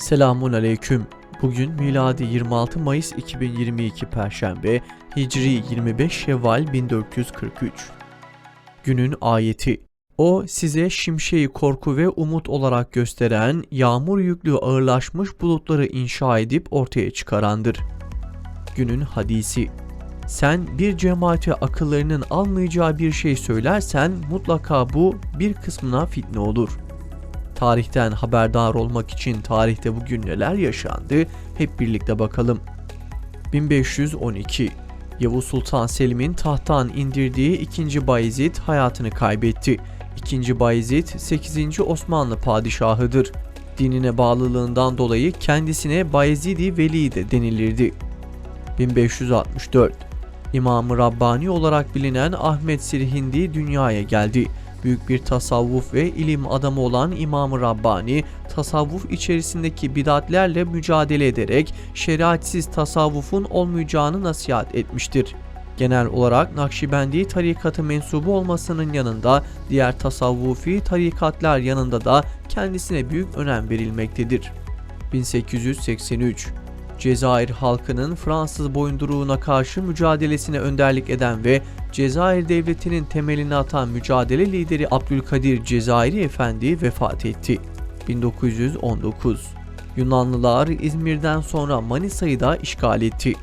Selamun aleyküm. Bugün miladi 26 Mayıs 2022 Perşembe, Hicri 25 Şevval 1443. Günün ayeti. O size şimşeği korku ve umut olarak gösteren, yağmur yüklü ağırlaşmış bulutları inşa edip ortaya çıkarandır. Günün hadisi. Sen bir cemaate akıllarının almayacağı bir şey söylersen mutlaka bu bir kısmına fitne olur.'' Tarihten haberdar olmak için tarihte bugün neler yaşandı hep birlikte bakalım. 1512 Yavuz Sultan Selim'in tahttan indirdiği 2. Bayezid hayatını kaybetti. 2. Bayezid 8. Osmanlı padişahıdır. Dinine bağlılığından dolayı kendisine Bayezid-i Veli de denilirdi. 1564 İmam-ı Rabbani olarak bilinen Ahmet Sirhindi dünyaya geldi büyük bir tasavvuf ve ilim adamı olan İmam-ı Rabbani, tasavvuf içerisindeki bidatlerle mücadele ederek şeriatsiz tasavvufun olmayacağını nasihat etmiştir. Genel olarak Nakşibendi tarikatı mensubu olmasının yanında diğer tasavvufi tarikatlar yanında da kendisine büyük önem verilmektedir. 1883 Cezayir halkının Fransız boyunduruğuna karşı mücadelesine önderlik eden ve Cezayir devletinin temelini atan mücadele lideri Abdülkadir Cezayiri Efendi vefat etti. 1919 Yunanlılar İzmir'den sonra Manisa'yı da işgal etti.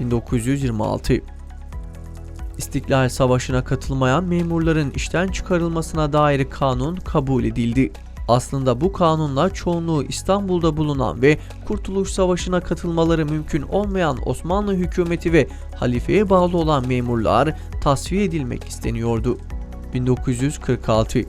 1926 İstiklal Savaşı'na katılmayan memurların işten çıkarılmasına dair kanun kabul edildi. Aslında bu kanunla çoğunluğu İstanbul'da bulunan ve Kurtuluş Savaşı'na katılmaları mümkün olmayan Osmanlı hükümeti ve halifeye bağlı olan memurlar tasfiye edilmek isteniyordu. 1946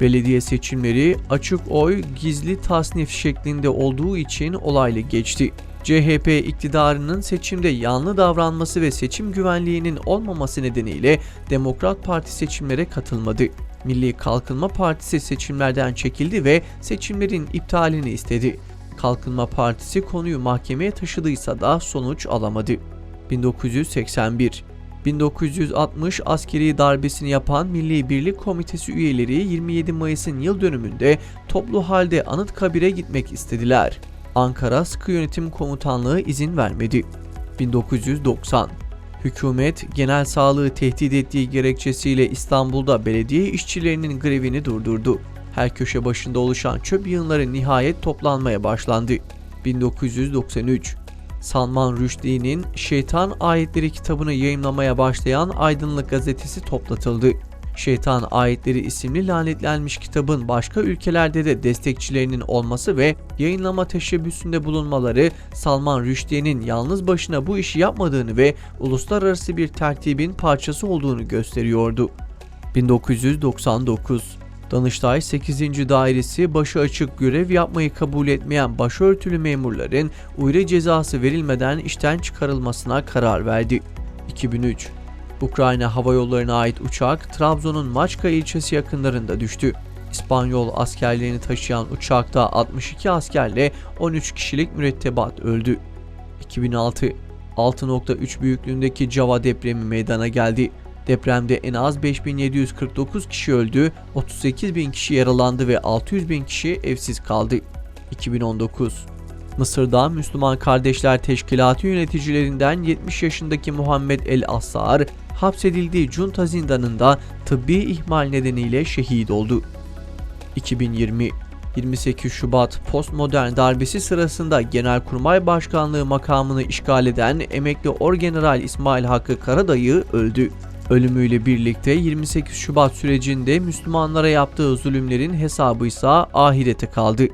Belediye seçimleri açık oy gizli tasnif şeklinde olduğu için olaylı geçti. CHP iktidarının seçimde yanlı davranması ve seçim güvenliğinin olmaması nedeniyle Demokrat Parti seçimlere katılmadı. Milli Kalkınma Partisi seçimlerden çekildi ve seçimlerin iptalini istedi. Kalkınma Partisi konuyu mahkemeye taşıdıysa da sonuç alamadı. 1981 1960 askeri darbesini yapan Milli Birlik Komitesi üyeleri 27 Mayıs'ın yıl dönümünde toplu halde Anıtkabir'e gitmek istediler. Ankara Sıkı Yönetim Komutanlığı izin vermedi. 1990 Hükümet genel sağlığı tehdit ettiği gerekçesiyle İstanbul'da belediye işçilerinin grevini durdurdu. Her köşe başında oluşan çöp yığınları nihayet toplanmaya başlandı. 1993 Salman Rushdie'nin Şeytan Ayetleri kitabını yayımlamaya başlayan Aydınlık gazetesi toplatıldı. Şeytan Ayetleri isimli lanetlenmiş kitabın başka ülkelerde de destekçilerinin olması ve yayınlama teşebbüsünde bulunmaları Salman Rushdie'nin yalnız başına bu işi yapmadığını ve uluslararası bir tertibin parçası olduğunu gösteriyordu. 1999 Danıştay 8. Dairesi başı açık görev yapmayı kabul etmeyen başörtülü memurların uyre cezası verilmeden işten çıkarılmasına karar verdi. 2003 Ukrayna Hava Yolları'na ait uçak Trabzon'un Maçka ilçesi yakınlarında düştü. İspanyol askerlerini taşıyan uçakta 62 askerle 13 kişilik mürettebat öldü. 2006 6.3 büyüklüğündeki Java depremi meydana geldi. Depremde en az 5749 kişi öldü, 38 bin kişi yaralandı ve 600 bin kişi evsiz kaldı. 2019 Mısır'da Müslüman Kardeşler Teşkilatı yöneticilerinden 70 yaşındaki Muhammed El Assar, hapsedildiği junta zindanında tıbbi ihmal nedeniyle şehit oldu. 2020 28 Şubat postmodern darbesi sırasında Genelkurmay Başkanlığı makamını işgal eden emekli Orgeneral İsmail Hakkı Karadayı öldü. Ölümüyle birlikte 28 Şubat sürecinde Müslümanlara yaptığı zulümlerin hesabı ise ahirete kaldı.